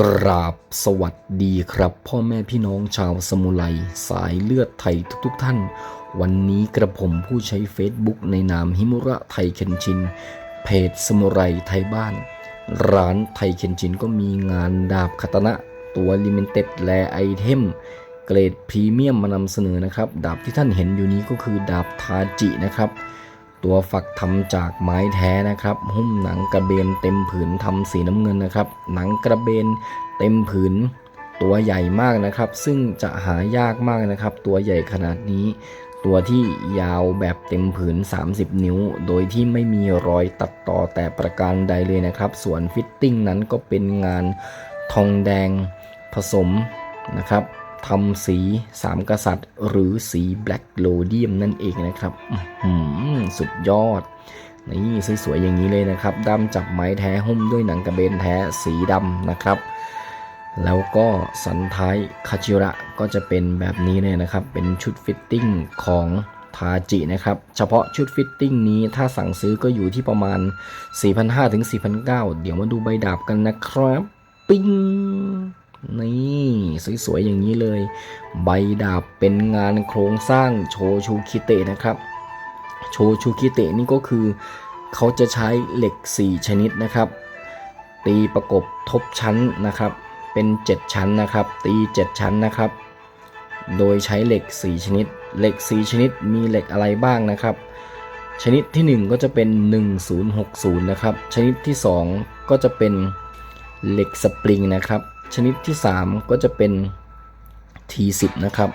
กราบสวัสดีครับ พ่อแม่พี่น้องชาวสมุไรสายเลือดไทยทุกๆทท่าน วันนี้กระผมผู้ใช้ Facebook ในนามฮิมุระไทยเคนชิน เพจสมุไรไทยบ้าน ร้านไทยเคนชินก็มีงานดาบคาตนะ ตัวลิมิเต็ดและไอเทม เกรดพรีเมียมมานำเสนอนะครับ ดาบที่ท่านเห็นอยู่นี้ก็คือดาบทาจินะครับ ตัวฝักทำจากไม้แท้นะครับ หุ้มหนังกระเบนเต็มผืนทำสีน้ำเงินนะครับ หนังกระเบนเต็มผืนตัวใหญ่มากนะครับ ซึ่งจะหายากมากนะครับ ตัวใหญ่ขนาดนี้ ตัวที่ยาวแบบเต็มผืน 30 นิ้ว โดยที่ไม่มีรอยตัดต่อแต่ประการใดเลยนะครับ ส่วนฟิตติ้งนั้นก็เป็นงานทองแดงผสมนะครับ ทำสีสามกษัตริย์ หรือสีแบล็กโลเดียมนั่นเองนะครับอื้อหือสุดยอด นี่สวยๆอย่างนี้เลยนะครับด้ามจับไม้แท้หุ้มด้วยหนังกระเบนแท้สีดำนะครับ แล้วก็สันท้ายคาจิระก็จะเป็นแบบนี้เลยนะครับ เป็นชุดฟิตติ้งของทาจินะครับ เฉพาะชุดฟิตติ้งนี้ถ้าสั่งซื้อก็อยู่ที่ประมาณ 4,500ถึง4,900 เดี๋ยวมาดูใบดาบกันนะครับ ปิ้ง นี่สวยๆอย่างนี้เลย ใบดาบเป็นงานโครงสร้างโชชูคิเตะนะครับ โชชูคิเตะนี่ก็คือ เขาจะใช้เหล็ก 4 ชนิดนะครับ ตีประกบทบชั้นนะครับ เป็น 7 ชั้นนะครับ ตี 7 ชั้นนะครับ โดยใช้เหล็ก 4 ชนิด เหล็ก 4 ชนิดมีเหล็กอะไรบ้างนะครับชนิดที่ 1 ก็จะเป็น 1060 นะครับ ชนิดที่ 2 ก็จะเป็นเหล็กสปริงนะครับ ชนิดที่ 3 ก็จะเป็น T10 นะครับ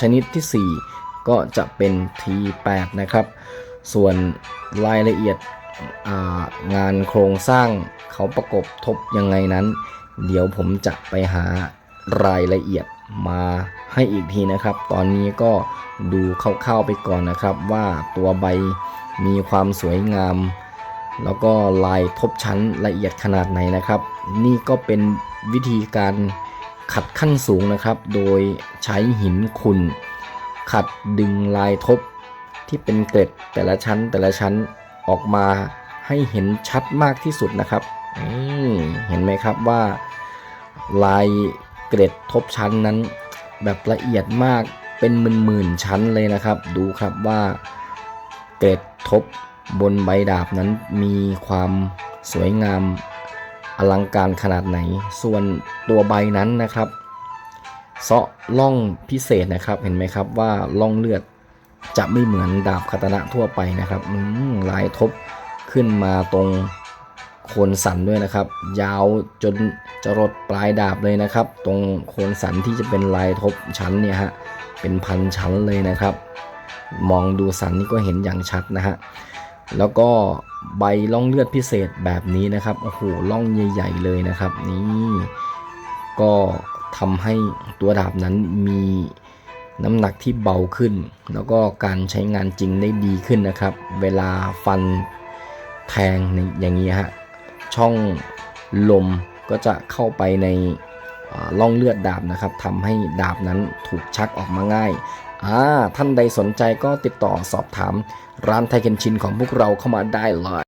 ชนิดทีสี่ 4 ก็จะเป็น T8 นะครับ ส่วนรายละเอียดงานโครงสร้างเขาประกบทบยังไงนั้น เดี๋ยวผมจะไปหารายละเอียดมาให้อีกทีนะครับ ตอนนี้ก็ดูคร่าวๆไปก่อนนะครับว่าตัวใบมีความสวยงาม แล้วก็ลายทบชั้นละเอียดขนาดไหนนะครับ นี่ก็เป็นวิธีการขัดขั้นสูงนะครับ โดยใช้หินขุ่นขัดดึงลายทบที่เป็นเกล็ดแต่ละชั้นแต่ละชั้นออกมาให้เห็นชัดมากที่สุดนะครับเห็นไหมครับว่า ลายเกล็ดทบชั้นนั้น แบบละเอียดมากเป็นหมื่นๆชั้นเลยนะครับ ดูครับว่าเกล็ดทบ บนใบดาบนั้นมีความสวยงามอลังการขนาดไหน ส่วนตัวใบนั้นนะครับเซาะล่องพิเศษนะครับ เห็นไหมครับว่าล่องเลือดจะไม่เหมือนดาบคาตนะทั่วไปนะครับลายทบขึ้นมาตรงโคนสันด้วยนะครับ ยาวจนจะรดปลายดาบเลยนะครับ ตรงโคนสันที่จะเป็นลายทบชั้นเนี่ยฮะเป็นพันชั้นเลยนะครับ มองดูสันนี่ก็เห็นอย่างชัดนะฮะ แล้วก็ใบล่องเลือดพิเศษแบบนี้นะครับโอ้โหล่องใหญ่ ๆ เลยนะครับนี่ก็ทำให้ตัวดาบนั้นมีน้ำหนักที่เบาขึ้น แล้วก็การใช้งานจริงได้ดีขึ้นนะครับ เวลาฟันแทงในอย่างนี้ฮะช่องลมก็จะเข้าไปในล่องเลือดดาบนะครับทำให้ดาบนั้นถูกชักออกมาง่าย อ่าท่านใดสนใจก็ติดต่อสอบถามร้านไทเคนชินของพวกเราเข้ามาได้เลย